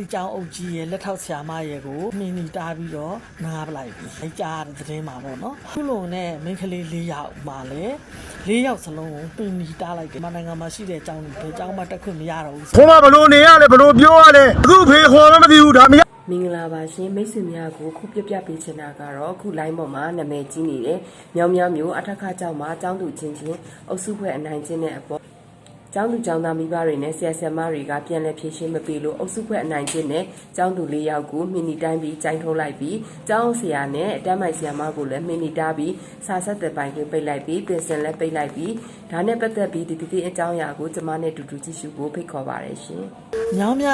ဒီကြောင်အုပ်ကြီးရဲ့လက်ထောက်ဆရာမရဲ့ကိုမင်းနီတားပြီးတော့နားပလိုက်ပြီ။အကြားတဲ့သတင်းမှာပေါ့နော်။ခုလုံနဲ့မိန်းကလေး၄ယောက်မှာလေ၄ယောက်စလုံးကိုပင်နီတားလိုက်တယ်။မနိုင်ငံမှာရှိတဲ့အကြောင်းတွေဘယ်ကြောင်မှတက်ခွင့်မရတော့ဘူးဆိုခေါ်မဘလို့နေရလဲဘလို့ပြောရလဲအခုဖေခေါ်မမသိဘူးဒါမရမင်္ဂလာပါရှင်မိတ်ဆွေများကိုခုပြပြပေးချင်တာကတော့အခု line ပေါ်မှာနာမည်ကြီးနေတဲ့မြောင်မြောင်မျိုးအထက်ခါကျောင်းမှာကျောင်းသူချင်းချင်းအုပ်စုဖွဲ့အနိုင်ကျင့်တဲ့အပေါ် ကျောင်းသူကျောင်းသားမိဘတွေနဲ့ဆရာဆရာမတွေကပြန်လည်ဖြည့်ရှင်းမပေးလို့အုပ်စုဖွဲ့အနိုင်ကျင့်တဲ့ကျောင်းသူ၄ယောက်ကိုမိနီတိုင်းပြီးကြိုင်းထုတ်လိုက်ပြီးကျောင်းဆရာနဲ့အတန်းမိုင်ဆရာမကိုလည်းမိနီတားပြီးစာဆက်တဲ့ပိုင်းကိုပိတ်လိုက်ပြီးပြင်ဆင်လည်းပိတ်လိုက်ပြီးဒါနဲ့ပတ်သက်ပြီးဒီဒီဒီအကြောင်းအရာကိုကျွန်မနဲ့တူတူကြည့်ရှုဖို့ဖိတ်ခေါ်ပါတယ်ရှင်။ညောင်မြ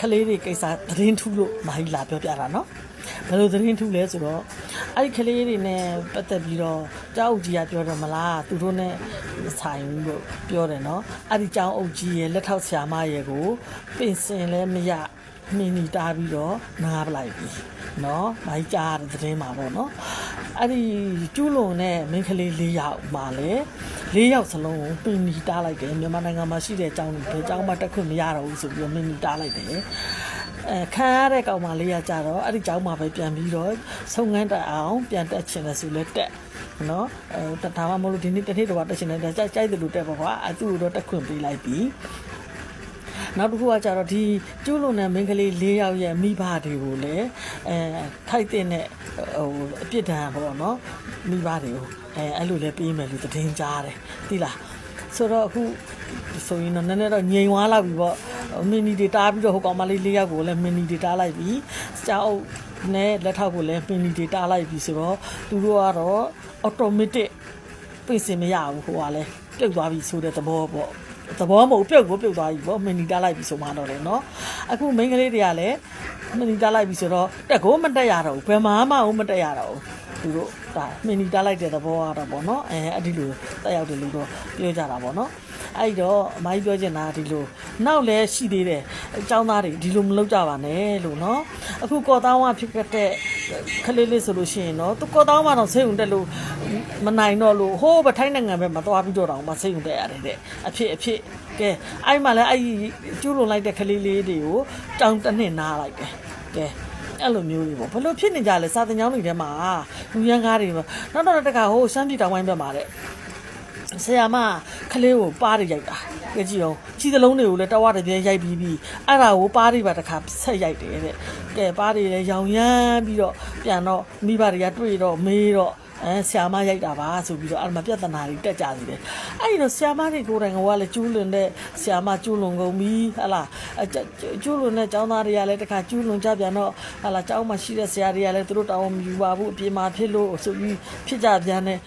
ကလေးတွေကိစ္စသတင်းထူးလို့မာကြီးလာပြောပြတာနော်။ဘယ်လိုသတင်းထူးလဲဆိုတော့အဲ့ဒီကလေးတွေနဲ့ပတ်သက်ပြီးတော့ကြောက်အုပ်ကြီးကပြောတယ်မလားသူတို့နဲ့ဆိုင်လို့ပြောတယ်နော်။အဲ့ဒီကြောင်အုပ်ကြီးရဲ့လက်ထောက်ဆရာမရဲ့ကိုပင်စင်လဲမရ မင်းနီတားပြီးတော့နားပလိုက်ပြီ။နော်။မိုင်းကြားတဲ့သတင်းမှာပေါ့နော်။အဲ့ဒီကျူးလွန်တဲ့မိန်းကလေး၄ယောက်မှာလေ၄ယောက်စလုံးကိုပင်နီတားလိုက်တယ်မြန်မာနိုင်ငံမှာရှိတဲ့အကြောင်းတွေဘယ်အကြောင်းမှတက်ခွင့်မရတော့ဘူးဆိုပြီးတော့မင်းနီတားလိုက်တယ်အဲခံရတဲ့ကောင်မလေးကကြတော့အဲ့ဒီကျောင်းမှာပဲပြန်ပြီးတော့ဆုံးငန်းတက်အောင်ပြန်တက်ချင်တယ်ဆိုလဲတက်နော်အဲတထားမှမလို့ဒီနေ့တစ်နေ့တော့တက်ချင်တယ်ကြိုက်ကြိုက်တယ်လို့တက်ပါကွာအတူတော့တက်ခွင့်ပေးလိုက်ပြီ နောက်တစ်ခုကကြတော့ဒီကျူးလွန်တဲ့မိန်းကလေး၄ယောက်ရဲ့မိဘတွေကိုလည်းအဲထိုက်တဲ့ဟိုအပြစ်ဒဏ်ပေါ့နော်မိဘတွေကိုအဲအဲ့လိုလည်းပေးမယ်လို့သတင်းကြားတယ်သိလားဆိုတော့အခုဆိုရင်တော့နည်းနည်းတော့ငြိမ်သွားလောက်ပြီပေါ့မီနီတွေတားပြီးတော့ဟိုကောင်မလေး၄ယောက်ကိုလည်းမီနီတွေတားလိုက်ပြီစာအုပ်နဲ့လက်ထောက်ကိုလည်းမီနီတွေတားလိုက်ပြီဆိုတော့သူတို့ကတော့ automatic ပြင်ဆင်မရဘူးဟိုကလည်းပြုတ်သွားပြီဆိုတဲ့သဘောပေါ့ သဘောမဟုတ်ပြုတ်ကိုပြုတ်သွားပြီပေါ့မီနီတားလိုက်ပြီဆိုမှတော့လေနော်အခုမိန်းကလေးတွေကလည်းမီနီတားလိုက်ပြီဆိုတော့တက်ကိုမတက်ရတော့ဘူးဘယ်မှမအောင်မတက်ရတော့ဘူးသူတို့ဒါမီနီတားလိုက်တဲ့သဘောကတော့ပေါ့နော်အဲအဲ့ဒီလိုတက်ရောက်တယ်လို့တော့ပြောကြတာပေါ့နော် အဲ့တော့အမကြီးပြောချင်တာကဒီလိုနောက်လည်းရှိသေးတယ်အเจ้าသားတွေဒီလိုမလုပ်ကြပါနဲ့လို့နော်အခုကော်တောင်းကဖြစ်ခဲ့တဲ့ခလေးလေးဆိုလို့ရှိရင်နော်သူကော်တောင်းမှတော့စိတ်ုံတက်လို့မနိုင်တော့လို့ဟိုးဗထိုင်းနိုင်ငံပဲမသွားပြီးတော့တောင်မှစိတ်ုံတက်ရတယ်တဲ့အဖြစ်အဖြစ်ကဲအဲ့မှလည်းအဲ့ကျူးလွန်လိုက်တဲ့ခလေးလေးတွေကိုတောင်းတစ်နှစ်နားလိုက်တယ်ကဲအဲ့လိုမျိုးတွေပေါ့ဘယ်လိုဖြစ်နေကြလဲစာတင်ကြောင်းတွေထဲမှာလူရန်ကားတွေပေါ့နောက်တော့တခါဟိုရှမ်းပြည်တောင်ပိုင်းဘက်မှာတဲ့ ဆရာမခလေးကိုပါးရရိုက်တာကြည့်ကြည့်အောင်ခြေစလုံးတွေကိုလည်းတဝါတပြဲရိုက်ပြီးပြီးအဲ့ဒါကိုပါးတွေပါတခါဆက်ရိုက်တယ်တဲ့ကဲပါးတွေလည်းရောင်ရမ်းပြီးတော့ပြန်တော့မိဘတွေကတွေ့တော့မေးတော့အဲဆ iam မရိုက်တာပါဆိုပြီးတော့အဲ့မှာပြဿနာတွေတက်ကြစီတယ်အဲ့ဒီတော့ဆ iam မတွေကိုယ်တိုင်ကလည်းကျူးလွန်တဲ့ဆ iam မကျူးလွန်ကုန်ပြီဟလာကျူးလွန်တဲ့ចောင်းသားတွေကလည်းတခါကျူးလွန်ကြပြန်တော့ဟလာចောင်းမှာရှိတဲ့ဆရာတွေကလည်းသူတို့တောင်းမယူပါဘူးအပြင်မှာဖြစ်လို့ဆိုပြီးဖြစ်ကြပြန်တယ်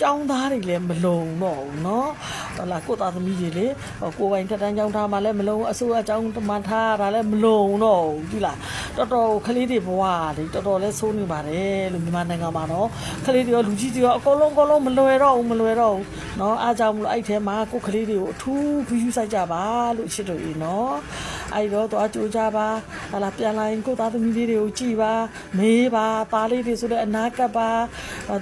ကျောင်းသားတွေလည်းမလုံတော့ဘူးเนาะဟလာကိုသားသမီးတွေလေကိုပိုင်တက်တန်းကျောင်းသားမှလည်းမလုံအစိုးရကျောင်းတမန်ထားတာလည်းမလုံတော့ဘူးဒီလားတော်တော်ခလေးတွေဘဝလေတော်တော်လဲဆိုးနေပါတယ်လို့မြန်မာနိုင်ငံမှာတော့ခလေးတွေရောလူကြီးတွေရောအကုန်လုံးအကုန်လုံးမလွယ်တော့ဘူးမလွယ်တော့ဘူးเนาะအားကြောင့်မလို့အဲ့ထဲမှာကိုခလေးတွေကိုအထူးဂရုစိုက်ကြပါလို့ချစ်တို့ရေเนาะ အဲ့တော့သွားကြိုးကြပါဟလာပြန်လာရင်ကိုသားသမီးလေးတွေကိုကြည်ပါမေးပါသားလေးတွေဆိုတဲ့အနာကပ်ပါ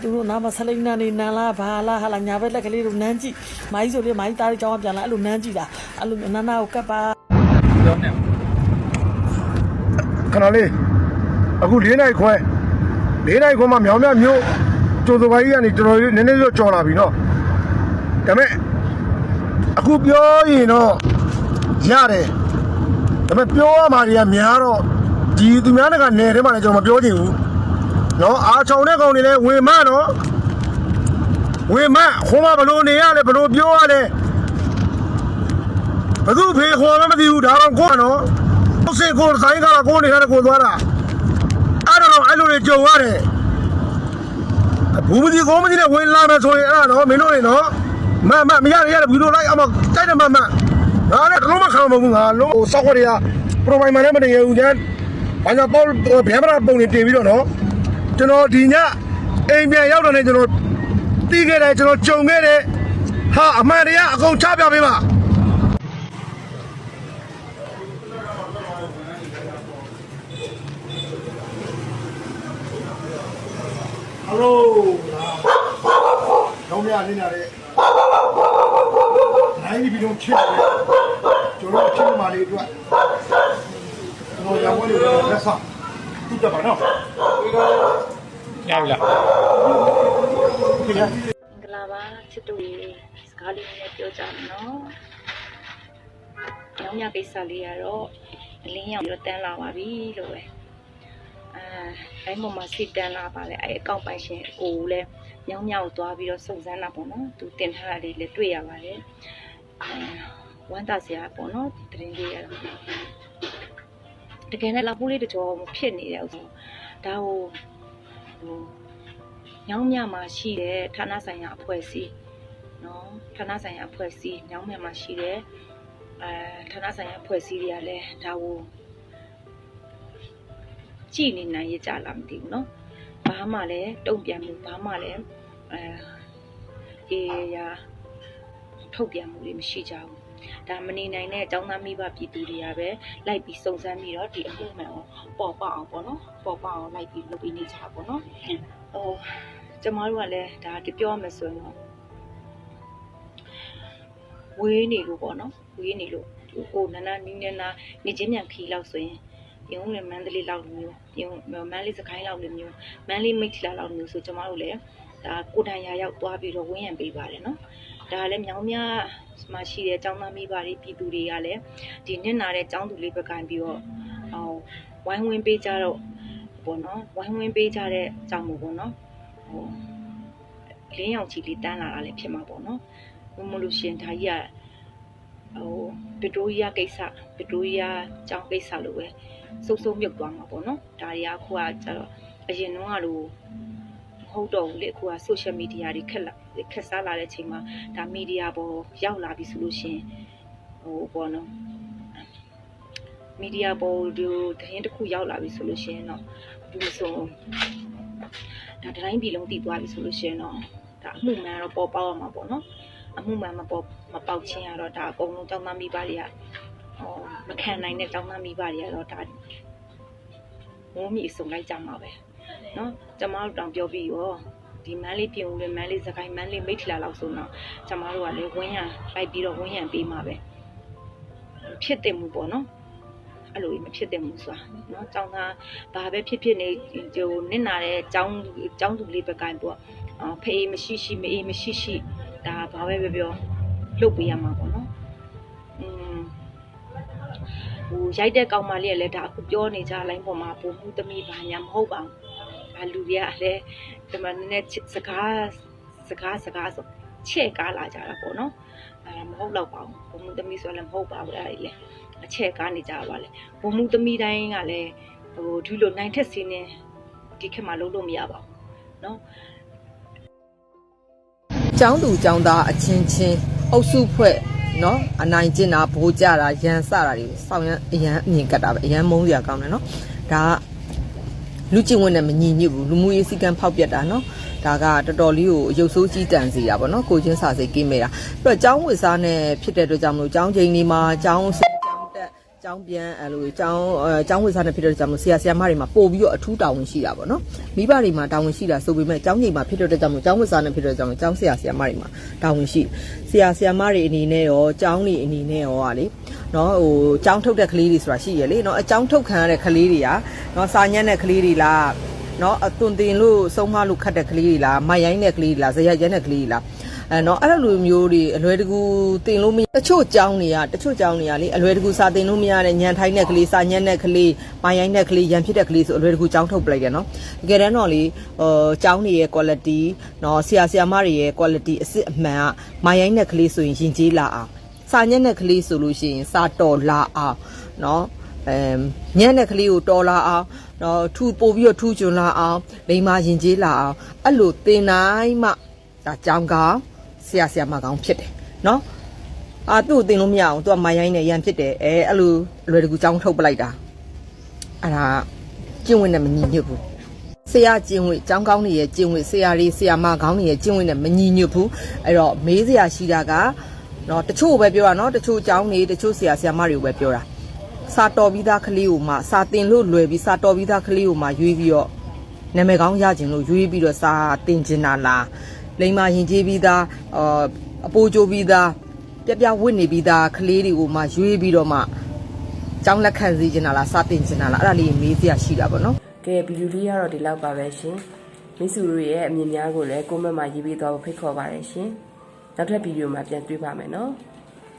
သူတို့နားမှာဆလိမ့်နာနေနန်းလားဘာလားဟာလာညာဘက်လက်ကလေးတို့နန်းကြည့်မိုင်းဆိုလေးမိုင်းသားလေးကြောင်းပြန်လာအဲ့လိုနန်းကြည့်တာအဲ့လိုနာနာကိုကပ်ပါခဏလေးအခု၄နိုင်ခွဲ၄နိုင်ခွဲမှာမြောင်မြမျိုးကျိုးစပိုင်းကြီးကနေတော်တော်လေးနည်းနည်းတော့ကြော်လာပြီနော်ဒါပေမဲ့အခုပြောရင်တော့ရတယ် ဒါပေမဲ့ပြောရမှာတွေကများတော့ဒီသူများတကနေထဲမှာလည်းကျွန်တော်မပြောချင်ဘူးနော်အားချောင်တဲ့ကောင်တွေလည်းဝင်မနော်ဝင်မဟိုမှာဘလို့နေရလဲဘလို့ပြောရလဲဘသူဖေခေါ်မှမသိဘူးဒါတော့ကိုကနော်ဟုတ်စေကိုဆိုင်ကကိုနေရတဲ့ကိုသွားတာအဲ့တော့အဲ့လိုတွေကြုံရတယ်ဘူးမဒီကိုမဒီနဲ့ဝင်လာမယ်ဆိုရင်အဲ့တော့မင်းတို့တွေနော်မမမရရရဘူးလို့လိုက်အမတိုက်တယ်မမ ငါလည်းတော့မခံမဘူးငါလုံးဟိုစောက်ခွတွေကပရိုဖိုင်မာနဲ့မတင်ရဘူးကျန်ဘာသာပေါ်ဘယ်မှာပုံနေတင်ပြီးတော့နော်ကျွန်တော်ဒီညအိမ်ပြန်ရောက်တော့နေကျွန်တော်တီးခဲ့တယ်ကျွန်တော်ကြုံခဲ့တယ်ဟာအမှန်တရားအကုန်ချပြပေးပါဟယ်လိုတော့မြနေရတယ်နိုင်ပြီးတော့ချစ်တယ် ကျွန်တော်ချစ်မှလေးအတွက်တော်ကြောင်ဝဲလို့လက်ဆောင်သူ့တက်ပါနော်ရပြီလားခင်ဗျာမင်္ဂလာပါချစ်တို့ရေစကားလေးနဲ့ပြောကြမယ်နော်။ညောင်ညကိစ္စလေးကတော့အလင်းရောင်ပြီးတော့တန်းလာပါပြီလို့ပဲ။အဲအဲ့မမစစ်တန်းလာပါလေအဲ့အကောင့်ပိုင်ရှင်ကိုကိုလည်းညောင်ညောင်သွားပြီးတော့စုံစမ်းတာပေါ့နော်။သူတင်ထားတာလေးလည်းတွေ့ရပါတယ်။အဲ ဝမ်းသာစရာပေါ့နော်ဒီသတင်းလေးရတော့တကယ်နဲ့လာပိုးလေးတကြောဖြစ်နေတယ်ဥစ္စာဒါဟိုဟိုညောင်းမြမှာရှိတဲ့ဌာနဆိုင်ရာအဖွဲ့အစည်းနော်ဌာနဆိုင်ရာအဖွဲ့အစည်းညောင်းမြမှာရှိတဲ့အဲဌာနဆိုင်ရာအဖွဲ့အစည်းတွေကလည်းဒါကိုကြည်နေနိုင်ရကြလားမသိဘူးနော်ဘာမှလည်းတုံ့ပြန်မှုဘာမှလည်းအဲအေးရာထုတ်ပြန်မှုတွေမရှိကြဘူး ဒါမနေနိုင်တဲ့အကြောင်းသားမိဘပြည်သူတွေကပဲလိုက်ပြီးစုံစမ်းပြီးတော့ဒီအမှုမှန်ကိုပေါ်ပေါက်အောင်ပေါ့နော်ပေါ်ပေါက်အောင်လိုက်ပြီးလုပ်ပြီးနေကြတာပေါ့နော်ဟိုကျမတို့ကလည်းဒါတပြောမယ်ဆိုရင်တော့ဝေးနေလို့ပေါ့နော်ဝေးနေလို့ကိုနန်းနာနီးနန်းနာနေချင်းမြန်ခီလောက်ဆိုရင်ပြုံးလည်းမန္တလေးလောက်လိုမျိုးပြုံးမန္တလေးစကိုင်းလောက်လိုမျိုးမန္တလေးမိတ်ထီလာလောက်လိုမျိုးဆိုကျမတို့လည်းဒါကိုတန်ရာရောက်သွားပြီးတော့ဝင်းရံပေးပါတယ်နော်ဒါလည်းမြောင်းများမှာရှိတဲ့ចောင်းသားမိဘတွေပြည်သူတွေကလည်းဒီနစ်နာတဲ့ចောင်းသူလေးဘက်ကန်ပြီးတော့ဟောဝိုင်းဝန်းပေးကြတော့ပေါ့နော်ဝိုင်းဝန်းပေးကြတဲ့ကြောင့်မို့ပေါ့နော်ဟိုလင်းရောင်ချီလေးတန်းလာတာလည်းဖြစ်မှာပေါ့နော်မမလို့ရှင်ဒါကြီးကဟိုပတိုးရီးယားကိစ္စပတိုးရီးယားကြောင်းကိစ္စလိုပဲစုပ်စုပ်မြုပ်သွားမှာပေါ့နော်ဒါတွေကအခုကကျတော့အရင်တော့ကလိုမ ဟုတ်တော့ဘူးလေအခုက social media တွေခက်လာခက်စားလာတဲ့ချိန်မှာဒါမီဒီယာပေါ်ရောက်လာပြီဆိုလို့ရှင်ဟိုပေါ့နော်မီဒီယာပေါ်ဒီသတင်းတစ်ခုရောက်လာပြီဆိုလို့ရှင်တော့ဒီလိုဆိုဒါတတိုင်းပြည်လုံးတည်သွားပြီဆိုလို့ရှိရင်တော့ဒါအမှုမှန်တော့ပေါ်ပေါက်ရမှာပေါ့နော်အမှုမှန်မပေါ်မပေါက်ချင်းကတော့ဒါအကုန်လုံးចောင်းသားမိဘတွေကဟောမခံနိုင်တဲ့ចောင်းသားမိဘတွေကတော့ဒါမိုးမီစုံလိုက်ကြမှာပဲ နော်ကျမတို့တောင်ပြောပြီးရောဒီမန်းလေးပြင်ဦးလေမန်းလေးစကိုင်းမန်းလေးမိထီလာလောက်ဆိုတော့ကျမတို့ကလည်းဝင်းရံလိုက်ပြီးတော့ဝင်းရံပေးမှာပဲဖြစ်တယ်မှုပေါ့နော်အဲ့လိုမဖြစ်တယ်မှုဆိုတာနော်ចောင်းသားဘာပဲဖြစ်ဖြစ်နေဟိုနစ်နာတဲ့ចောင်းចောင်းသူလေးပဲကိုင်းပေါ့ဖေးမရှိရှိမအေးမရှိရှိဒါဘာပဲပြောပြောလှုပ်ပေးရမှာပေါ့နော်อืมဟိုရိုက်တဲ့ကောင်မလေးကလည်းဒါအခုပြောနေကြလိုင်းပေါ်မှာပုံမှုသမီးဘာညာမဟုတ်ပါဘူး လူတွေကလည်းဒီမှာနည်းနည်းစကားစကားစကားဆိုချဲ့ကားလာကြတာပေါ့နော်အဲမဟုတ်တော့ပါဘူးဘုံသမီးဆိုလည်းမဟုတ်ပါဘူးအဲ့ဒီလေအချဲ့ကားနေကြပါလေဘုံမူသမီးတိုင်းကလည်းဟိုဒီလိုနိုင်ထက်စင်းနေဒီခေတ်မှာလုံးလို့မရပါဘူးနော်ကျောင်းသူကျောင်းသားအချင်းချင်းအုပ်စုဖွဲ့နော်အနိုင်ကျင့်တာဘိုးကြတာရန်စတာတွေစောင်းရန်အရန်အမြင်ကတ်တာပဲအရန်မုန်းစရာကောင်းတယ်နော်ဒါက လူကျင့်ဝင်နဲ့မညီညွတ်ဘူးလူမှုရေးစည်းကမ်းဖောက်ပြတ်တာနော်ဒါကတော်တော်လေးကိုရုပ်ဆိုးကြီးတန်စီတာပေါ့နော်ကိုချင်းစာစိတ်ကိမေးတာပြီးတော့ចောင်းဝစ်စားနဲ့ဖြစ်တဲ့အတွက်ကြောင့်မလို့ចောင်းချိန်ဒီမှာចောင်းစចောင်းတက်ចောင်းပြန်အဲ့လိုចောင်းအဲចောင်းဝစ်စားနဲ့ဖြစ်တဲ့အတွက်ကြောင့်မလို့ဆရာဆရာမတွေမှာပို့ပြီးတော့အထူးတာဝန်ရှိတာပေါ့နော်မိဘတွေမှာတာဝန်ရှိတာဆိုပေမဲ့ចောင်းချိန်မှာဖြစ်တဲ့အတွက်ကြောင့်မလို့ចောင်းဝစ်စားနဲ့ဖြစ်တဲ့အတွက်ကြောင့်မလို့ចောင်းဆရာဆရာမတွေမှာတာဝန်ရှိဆရာဆရာမတွေအနေနဲ့ရောចောင်းတွေအနေနဲ့ရောဟာလေ နော်ဟိုចောင်းထုတ်တဲ့ကလေးတွေဆိုတာရှိရလေနော်အចောင်းထုတ်ခံရတဲ့ကလေးတွေကနော်စာညံ့တဲ့ကလေးတွေလားနော်အသွင်တင်လို့ဆုံးမလို့ခတ်တဲ့ကလေးတွေလားမိုက်ရိုင်းတဲ့ကလေးတွေလားဇရက်ရဲတဲ့ကလေးတွေလားအဲနော်အဲ့လိုမျိုးတွေအလွယ်တကူတင်လို့မရတချို့ကြောင်းတွေကတချို့ကြောင်းတွေကလေအလွယ်တကူစာတင်လို့မရတဲ့ညံထိုင်းတဲ့ကလေးစာညံ့တဲ့ကလေးမိုင်းရိုင်းတဲ့ကလေးရန်ဖြစ်တဲ့ကလေးဆိုအလွယ်တကူကြောင်းထုတ်ပလိုက်တယ်နော်တကယ်တမ်းတော့လေဟိုကြောင်းတွေရဲ့ quality နော်ဆရာဆရာမတွေရဲ့ quality အစစ်အမှန်ကမိုင်းရိုင်းတဲ့ကလေးဆိုရင်ရင်ကျေးလာအောင် စာညံ့တဲ့ကလေးဆိုလို့ရှိရင်စာတော်လာအောင်နော်အဲညံ့တဲ့ကလေးကိုတော်လာအောင်နော်ထူပို့ပြီးတော့ထူကျွန်းလာအောင်လိမ္မာရင်ကျေးလာအောင်အဲ့လိုသင်တိုင်းမှဒါကြောင်းကောင်းဆရာဆရာမကောင်းဖြစ်တယ်နော်အာသူ့ကိုသင်လို့မရအောင်သူကမိုင်းရိုင်းနဲ့ရန်ဖြစ်တယ်အဲအဲ့လိုအလွယ်တကူကြောင်းထုတ်ပလိုက်တာအဲ့ဒါကျင့်ဝင်နဲ့မညီညွတ်ဘူးဆရာကျင့်ဝင်ចောင်းကောင်းနေရဲ့ကျင့်ဝင်ဆရာလေးဆရာမကောင်းနေရဲ့ကျင့်ဝင်နဲ့မညီညွတ်ဘူးအဲ့တော့မေးစရာရှိတာက နော်တချို့ပဲပြောတာနော်တချို့ကျောင်းနေတချို့ဆရာဆရာမတွေပဲပြောတာစာတော်ပြီးသားကလေးကိုမှစာတင်လို့လွယ်ပြီးစာတော်ပြီးသားကလေးကိုမှရွေးပြီးတော့နာမည်ကောင်းရခြင်းလို့ရွေးပြီးတော့စာတင်ချင်တာလားလိမ္မာရင်ကျေးပြီးသားအာအပိုးကျိုးပြီးသားပြပြဝစ်နေပြီးသားကလေးတွေကိုမှရွေးပြီးတော့မှကျောင်းလက်ခံစီချင်တာလားစာတင်ချင်တာလားအဲ့ဒါလေးမေးစရာရှိတာပေါ့နော်ကဲဗီဒီယိုလေးကတော့ဒီလောက်ပါပဲရှင်မိစုတို့ရဲ့အမြင်များကိုလည်း comment မှာရေးပေးသွားဖို့ဖိတ်ခေါ်ပါတယ်ရှင်။ နောက်ထပ်ဗီဒီယိုမှာပြန်တွေ့ပါမယ်နော်။